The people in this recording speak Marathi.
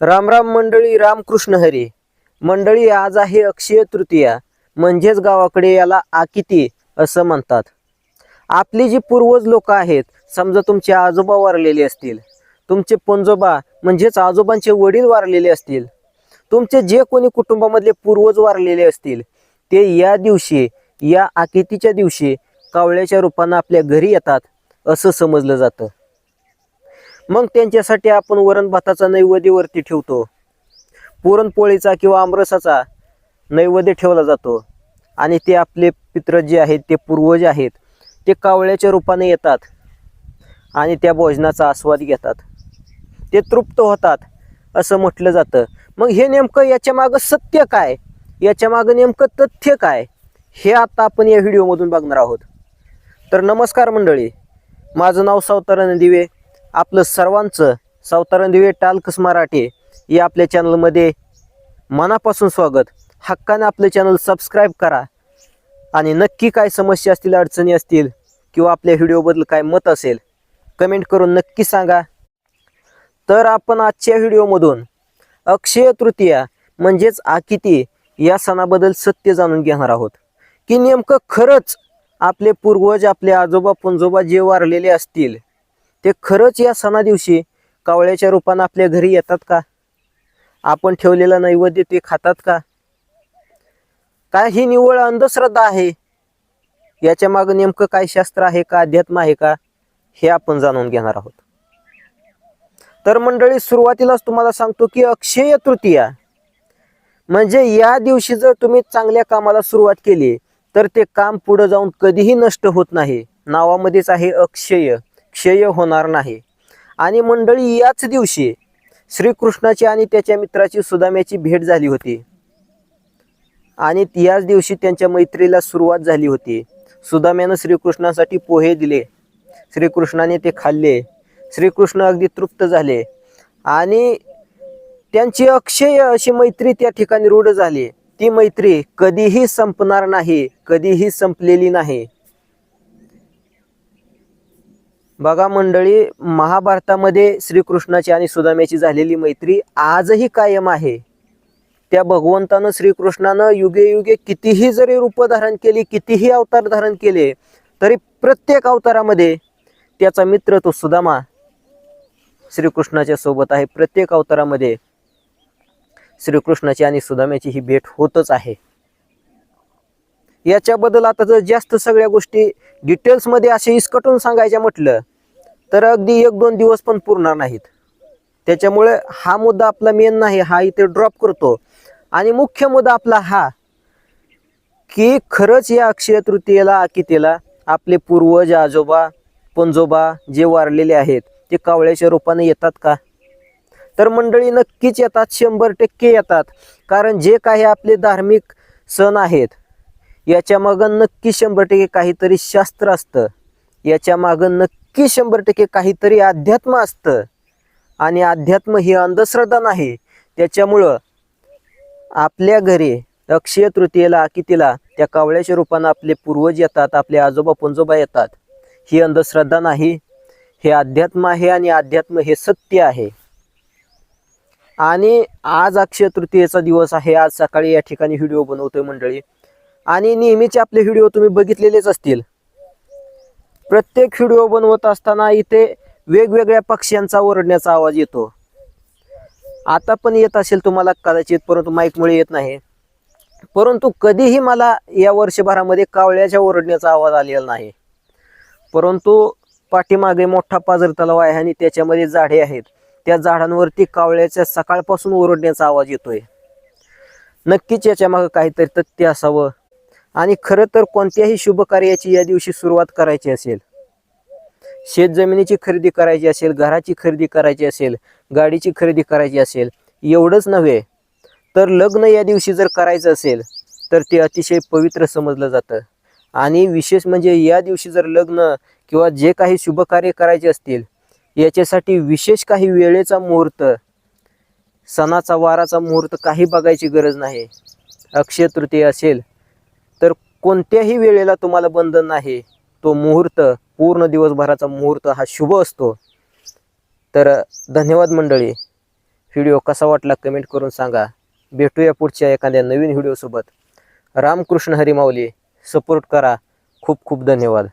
रामराम मंडळी रामकृष्ण हरी. मंडळी आज आहे अक्षय तृतीया. म्हणजेच गावाकडे याला आकिती असं म्हणतात. आपली जी पूर्वज लोक आहेत समजा तुमचे आजोबा वारलेले असतील. तुमचे पंजोबा म्हणजेच आजोबांचे वडील वारलेले असतील. तुमचे जे कोणी कुटुंबामधले पूर्वज वारलेले असतील ते या दिवशी या आकितीच्या दिवशी कावळ्याच्या रूपानं आपल्या घरी येतात असं समजलं जातं. मग त्यांच्यासाठी आपण वरण भाताचा ठेवतो. पुरणपोळीचा किंवा आमरसाचा नैवेद्य ठेवला जातो. आणि ते आपले पित्र जे आहेत ते पूर्वज आहेत ते कावळ्याच्या रूपाने येतात आणि त्या भोजनाचा आस्वाद घेतात. ते तृप्त होतात असं म्हटलं जातं. मग हे नेमकं याच्या मागं सत्य काय? याच्या मागं नेमकं तथ्य काय? हे आता आपण या व्हिडिओमधून बघणार आहोत. तर नमस्कार मंडळी माझं नाव सावतारण दिवे आपलं सर्वांचं सावतारण दिवे टालकस मराठी या आपल्या चॅनलमध्ये मनापासून स्वागत. हक्काने आपलं चॅनल सबस्क्राईब करा. आणि नक्की काय समस्या असतील अडचणी असतील किंवा आपल्या व्हिडिओबद्दल काय मत असेल कमेंट करून नक्की सांगा. तर आपण आजच्या व्हिडिओमधून अक्षय तृतीया म्हणजेच आकिती या सणाबद्दल सत्य जाणून घेणार आहोत. की नेमकं खरंच आपले पूर्वज आपले आजोबा पंजोबा जे वारलेले असतील ते खरंच या सणादिवशी कावळ्याच्या रूपानं आपल्या घरी येतात का? आपण ठेवलेला नैवेद्य ते खातात का? काय ही निव्वळ अंधश्रद्धा आहे? याच्या मागं नेमकं काय शास्त्र आहे का अध्यात्म आहे का? हे आपण जाणून घेणार आहोत. तर मंडळी सुरुवातीलाच तुम्हाला सांगतो की अक्षय तृतीया म्हणजे या दिवशी जर तुम्ही चांगल्या कामाला सुरुवात केली तर ते काम पुढे जाऊन कधीही नष्ट होत नाही. नावामध्येच आहे अक्षय. क्षय होणार नाही. आणि मंडळी याच दिवशी श्रीकृष्णाची आणि त्याच्या मित्राची सुदाम्याची भेट झाली होती. आणि याच दिवशी त्यांच्या मैत्रीला सुरुवात झाली होती. सुदाम्यानं श्रीकृष्णासाठी पोहे दिले. श्रीकृष्णाने ते खाल्ले. श्रीकृष्ण अगदी तृप्त झाले. आणि त्यांची अक्षय अशी मैत्री त्या ठिकाणी रूढ झाली. ती मैत्री कधीही संपणार नाही कधीही संपलेली नाही. बघा मंडळी महाभारतामध्ये श्रीकृष्णाची आणि सुदाम्याची झालेली मैत्री आजही कायम आहे. त्या भगवंतानं श्रीकृष्णानं युगे युगे कितीही जरी रूप धारण केली कितीही अवतार धारण केले तरी प्रत्येक अवतारामध्ये त्याचा मित्र तो सुदामा श्रीकृष्णाच्या सोबत आहे. प्रत्येक अवतारामध्ये श्रीकृष्णाची आणि सुदाम्याची ही भेट होतच आहे. याच्याबद्दल आता जर जास्त सगळ्या गोष्टी डिटेल्समध्ये असे इसकटून सांगायच्या म्हटलं तर अगदी एक दोन दिवस पण पुरणार नाहीत. त्याच्यामुळे हा मुद्दा आपला मेन नाही हा इथे ड्रॉप करतो. आणि मुख्य मुद्दा आपला हा की खरंच या अक्षय तृतीयेला आकितेला आपले पूर्वज आजोबा पंजोबा जे वारलेले आहेत ते कावळ्याच्या रूपाने येतात का? तर मंडळी नक्कीच येतात शंभर टक्के येतात. कारण जे काही आपले धार्मिक सण आहेत याच्या मागं नक्की शंभर टक्के काहीतरी शास्त्र असतं. याच्या मागं नक्की शंभर टक्के काहीतरी अध्यात्म असतं. आणि अध्यात्म ही अंधश्रद्धा नाही. त्याच्यामुळं आपल्या घरी अक्षय तृतीयेला कितीला त्या कावळ्याच्या रूपानं आपले पूर्वज येतात आपले आजोबा पंजोबा येतात. ही अंधश्रद्धा नाही. हे अध्यात्म आहे आणि अध्यात्म हे सत्य आहे. आणि आज अक्षय तृतीयेचा दिवस आहे. आज सकाळी या ठिकाणी व्हिडिओ बनवतोय मंडळी. आणि नेहमीचे आपले व्हिडिओ तुम्ही बघितलेलेच असतील. प्रत्येक व्हिडिओ बनवत असताना इथे वेगवेगळ्या पक्ष्यांचा ओरडण्याचा आवाज येतो. आता पण येत असेल तुम्हाला कदाचित परंतु माईकमुळे येत नाही. परंतु कधीही मला या वर्षभरामध्ये कावळ्याच्या ओरडण्याचा आवाज आलेला नाही. परंतु पाठीमागे मोठा पाजर तलाव आहे आणि त्याच्यामध्ये झाडे आहेत. त्या झाडांवरती कावळ्याच्या सकाळपासून ओरडण्याचा आवाज येतोय. नक्कीच याच्यामागं काहीतरी तथ्य असावं. आणि खरं तर कोणत्याही शुभ कार्याची या दिवशी सुरुवात करायची असेल शेत जमिनीची खरेदी करायची असेल घराची खरेदी करायची असेल गाडीची खरेदी करायची असेल एवढंच नव्हे तर लग्न या दिवशी जर करायचं असेल तर ते अतिशय पवित्र समजलं जातं. आणि विशेष म्हणजे या दिवशी जर लग्न किंवा जे काही शुभ कार्य करायचे असतील याच्यासाठी विशेष काही वेळेचा मुहूर्त सणाचा वाराचा मुहूर्त काही बघायची गरज नाही. अक्षय तृतीय असेल कोणत्याही वेळेला तुम्हाला बंधन नाही तो मुहूर्त पूर्ण दिवसभराचा मुहूर्त हा शुभ असतो. तर धन्यवाद मंडळी. व्हिडिओ कसा वाटला कमेंट करून सांगा. भेटूया पुढच्या एखाद्या नवीन व्हिडिओसोबत. रामकृष्ण हरिमावली सपोर्ट करा. खूप खूप धन्यवाद.